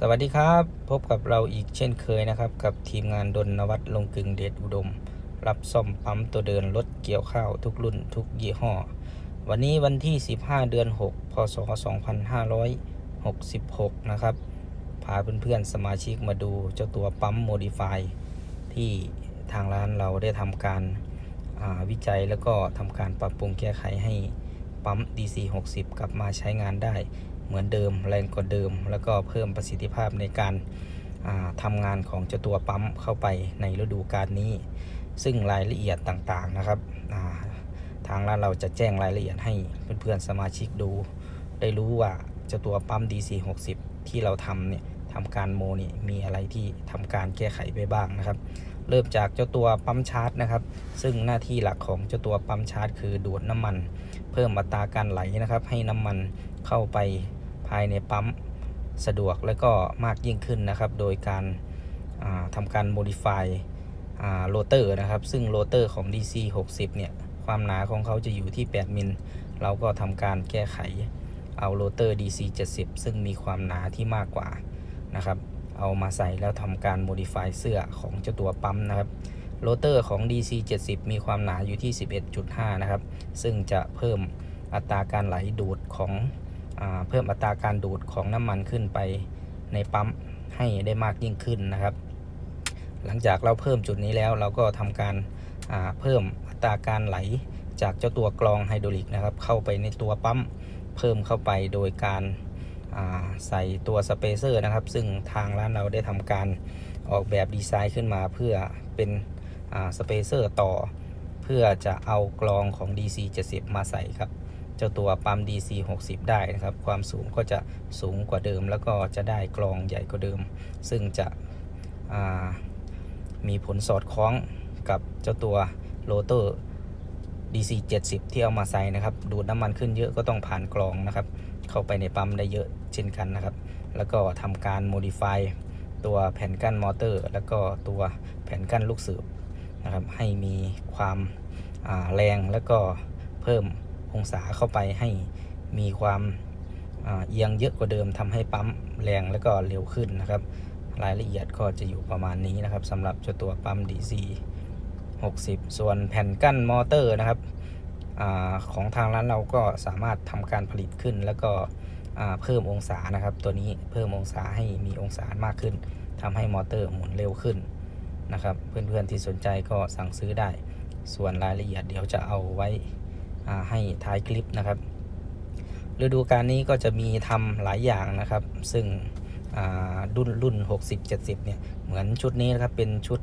สวัสดีครับ พบกับเราอีกเช่นเคยนะครับ กับทีมงานดนนวัตลงกึงเดชอุดม รับซ่อมปั๊มตัวเดินรถเกี่ยวข้าวทุกรุ่นทุกยี่ห้อ วันนี้วันที่ 15 เดือน 6 พศ 2566 นะครับ พาเพื่อนๆสมาชิกมาดูเจ้าตัวปั๊มโมดิฟายที่ทางร้านเราได้ทำการาวิจัยแล้วก็ทำการปรับปรุงแก้ไขให้ปั๊ม DC 60 กลับมาใช้งานได้ เหมือนเดิมแรงกว่าเดิม แล้วก็เพิ่มประสิทธิภาพในการาทำงานของเจ้าตัวปั๊มเข้าไปในฤดูกาลนี้ ซึ่งรายละเอียดต่างๆนะครับาทางร้านเราจะแจ้งรายละเอียดให้เพื่อนๆสมาชิกดู ได้รู้ว่าเจ้าตัวปั๊ม DC 60 ที่เราทำเนี่ยทำการโมนี่มีอะไรที่ทำการแก้ไขไปบ้างนะครับ เริ่มจากเจ้าตัวปั๊มชาร์จนะครับ ซึ่งหน้าที่หลักของเจ้าตัวปั๊มชาร์จ คือดูดน้ำมัน เพิ่มอัตราการไหลนะครับ ให้น้ำมันเข้าไป ภายในปั๊มสะดวกและก็มากยิ่งขึ้นนะครับ โดยการาทำการ modify โรเตอร์นะครับ ซึ่งโรเตอร์ของ DC 60 เนี่ย ความหนาของเขาจะอยู่ที่ 8 มิล เราก็ทำการแก้ไขเอาโรเตอร์ DC 70 ซึ่งมีความหนาที่มากกว่านะครับ เอามาใส่แล้วทำการ modify เสื้อของเจ้าตัวปั๊มนะครับโรเตอร์ของ DC 70 มีความหนาอยู่ที่ 11.5 นะครับ ซึ่งจะเพิ่มอัตราการไหลดูดของ เพิ่มอัตราการดูดของน้ำมันขึ้นไปในปั๊มให้ได้มากยิ่งขึ้นนะครับ หลังจากเราเพิ่มจุดนี้แล้วเราก็ทำการาเพิ่มอัตราการไหลจากเจ้าตัวกรองไฮดรอลิกนะครับ เข้าไปในตัวปั๊มเพิ่มเข้าไปโดยการาใส่ตัวสเปเซอร์นะครับ ซึ่งทางร้านเราได้ทำการออกแบบดีไซน์ขึ้นมาเพื่อเป็นสเปเซอร์ต่อ เพื่อจะเอากรองของ DC 70 มาใส่ครับ เจ้าตัวปั๊ม DC 60 ได้นะครับ ความสูงก็จะสูงกว่าเดิม แล้วก็จะได้กรองใหญ่กว่าเดิม ซึ่งจะมีผลสอดคล้องกับเจ้าตัวโรเตอร์ DC 70 ที่เอามาใส่นะครับ ดูดน้ำมันขึ้นเยอะก็ต้องผ่านกรองนะครับ เข้าไปในปั๊มได้เยอะเช่นกันนะครับ แล้วก็ทำการ modify ตัวแผ่นกั้นมอเตอร์ แล้วก็ตัวแผ่นกั้นลูกสูบนะครับ ให้มีความาแรงแล้วก็เพิ่ม องศาเข้าไปให้มีความเอียงเยอะกว่าเดิมทำให้ปั๊มแรงแล้วก็เร็วขึ้นนะครับ รายละเอียดก็จะอยู่ประมาณนี้นะครับสำหรับตัวปั๊ม DC 60 ส่วนแผ่นกั้นมอเตอร์นะครับอของทางร้านเราก็สามารถทำการผลิตขึ้น แล้วก็เพิ่มองศานะครับ ตัวนี้เพิ่มองศาให้มีองศามากขึ้นทำให้มอเตอร์หมุนเร็วขึ้นนะครับ เพื่อนๆที่สนใจก็สั่งซื้อได้ ส่วนรายละเอียดเดี๋ยวจะเอาไว้ ให้ท้ายคลิปนะครับฤดูกาลนี้ก็จะมีทำหลายอย่างนะครับ ซึ่งรุ่นรุ่น 60 70 เนี่ย เหมือนชุดนี้นะครับ เป็นชุด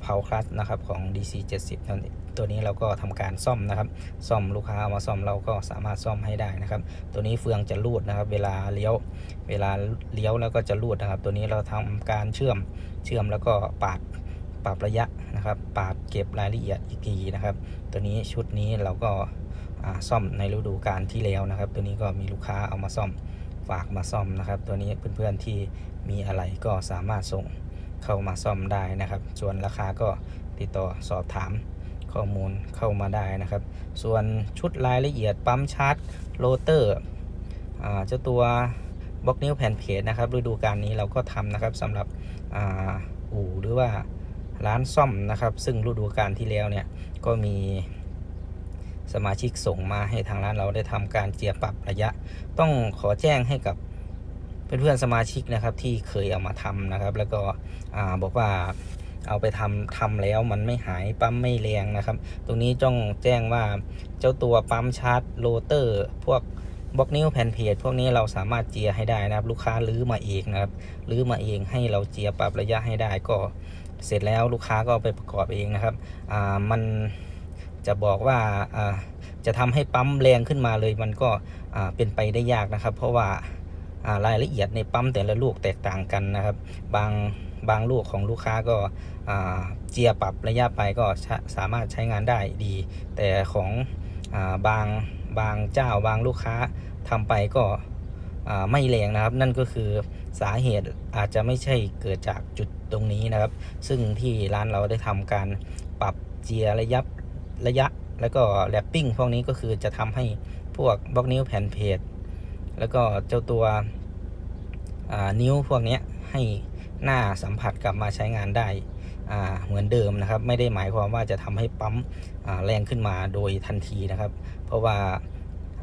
เพาคลัสนะครับของ DC 70นั่นตัวนี้เราก็ทำการซ่อมนะครับ ซ่อมลูกค้าเอามาซ่อมเราก็สามารถซ่อมให้ได้นะครับ ตัวนี้เฟืองจะรูดนะครับ เวลาเลี้ยว เวลาเลี้ยวแล้วก็จะรูดนะครับ ตัวนี้เราทำการเชื่อม เชื่อมแล้วก็ปาด ปรับระยะนะครับปาดเก็บรายละเอียดอีกทีนะครับ ตัวนี้ชุดนี้เราก็ซ่อมในฤดูกาลที่แล้วนะครับ ตัวนี้ก็มีลูกค้าเอามาซ่อมฝากมาซ่อมนะครับ ตัวนี้เพื่อนๆที่มีอะไรก็สามารถส่งเข้ามาซ่อมได้นะครับ ส่วนราคาก็ติดต่อสอบถามข้อมูลเข้ามาได้นะครับ ส่วนชุดรายละเอียดปั๊มชาร์จโรเตอร์เจ้าตัวบล็อกนิ้วแผ่นเพจนะครับฤดูกาลนี้เราก็ทำนะครับสำหรับออู่หรือว่า ร้านซ่อมนะครับ ซึ่งฤดูกาลที่แล้วเนี่ยก็มีสมาชิกส่งมาให้ทางร้านเราได้ทำการเจียปรับระยะ ต้องขอแจ้งให้กับเพื่อนๆสมาชิกนะครับที่เคยเอามาทำนะครับ แล้วก็อบอกว่าเอาไปทำทำแล้วมันไม่หายปั๊มไม่แรงนะครับ ตรงนี้ต้องแจ้งว่าเจ้าตัวปั๊มชาร์จโรเตอร์ พวกบล็อกนิ้วแผ่นเพจพวกนี้เราสามารถเจียให้ได้นะครับ ลูกค้าลื้อมาเองนะครับลื้อมาเองให้เราเจียปรับระยะให้ได้ก็ เสร็จแล้วลูกค้าก็ไปประกอบเองนะครับอ่ามันจะบอกว่าอ่าจะทำให้ปั๊มแรงขึ้นมาเลยมันก็อ่าเป็นไปได้ยากนะครับ เพราะว่าอ่ารายละเอียดในปั๊มแต่ละลูกแตกต่างกันนะครับ บางบางลูกของลูกค้าก็อ่าเจียปรับระยะไปก็สามารถใช้งานได้ดี แต่ของอาบางบางเจ้าบางลูกค้าทำไปก็อ่าไม่แรงนะครับ นั่นก็คือ สาเหตุอาจจะไม่ใช่เกิดจากจุดตรงนี้นะครับ ซึ่งที่ร้านเราได้ทำการปรับเจียระยะระยะ แล้วก็แรปปิ้งพวกนี้ก็คือจะทำให้พวกบล็อกนิ้วแผ่นเพจแล้วก็เจ้าตัวนิ้วพวกนี้ให้หน้าสัมผัสกลับมาใช้งานได้เหมือนเดิมนะครับ ไม่ได้หมายความว่าจะทำให้ปั๊มแรงขึ้นมาโดยทันทีนะครับ เพราะว่า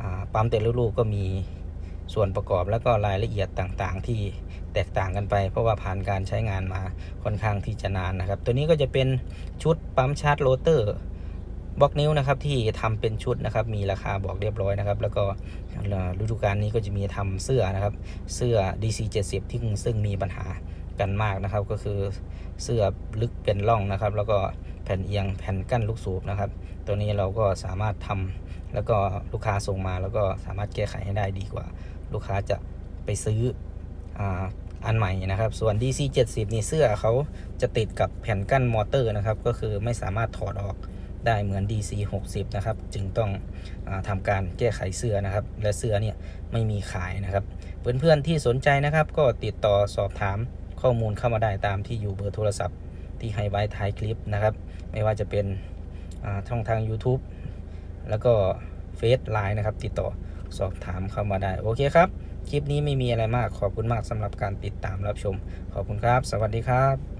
อ่าปั๊มแต่ละลูกก็มี ส่วนประกอบแล้วก็รายละเอียดต่างๆ ที่แตกต่างกันไป เพราะว่าผ่านการใช้งานมาค่อนข้างที่จะนานนะครับ ตัวนี้ก็จะเป็นชุดปั๊มชาร์จโรเตอร์บล็อกนิ้วนะครับที่ทำเป็นชุดนะครับมีราคาบอกเรียบร้อยนะครับ แล้วก็ฤดูกาลนี้ก็จะมีทำเสื้อนะครับ เสื้อ DC 70 ที่ซึ่งมีปัญหากันมากนะครับ ก็คือเสื้อลึกเป็นร่องนะครับ แล้วก็แผ่นเอียงแผ่นกั้นลูกสูบนะครับ ตัวนี้เราก็สามารถทำแล้วก็ลูกค้าส่งมาแล้วก็สามารถแก้ไขให้ได้ดีกว่า ลูกค้าจะไปซื้ออาอันใหม่นะครับ ส่วน DC 70นี่เสื้อเขาจะติดกับแผ่นกั้นมอเตอร์นะครับ ก็คือไม่สามารถถอดออกได้เหมือน DC 60นะครับ จึงต้องอาทำการแก้ไขเสื้อนะครับ และเสื้อเนี่ยไม่มีขายนะครับ เพื่อนๆที่สนใจนะครับ ก็ติดต่อสอบถามข้อมูลเข้ามาได้ตามที่อยู่เบอร์โทรศัพท์ที่ให้ไว้ท้ายคลิปนะครับ ไม่ว่าจะเป็นช่องทาง YouTube แล้วก็เฟซไลน์นะครับ ติดต่อ สอบถามเข้ามาได้ โอเคครับ คลิปนี้ไม่มีอะไรมากขอบคุณมากสำหรับการติดตามรับชม ขอบคุณครับ สวัสดีครับ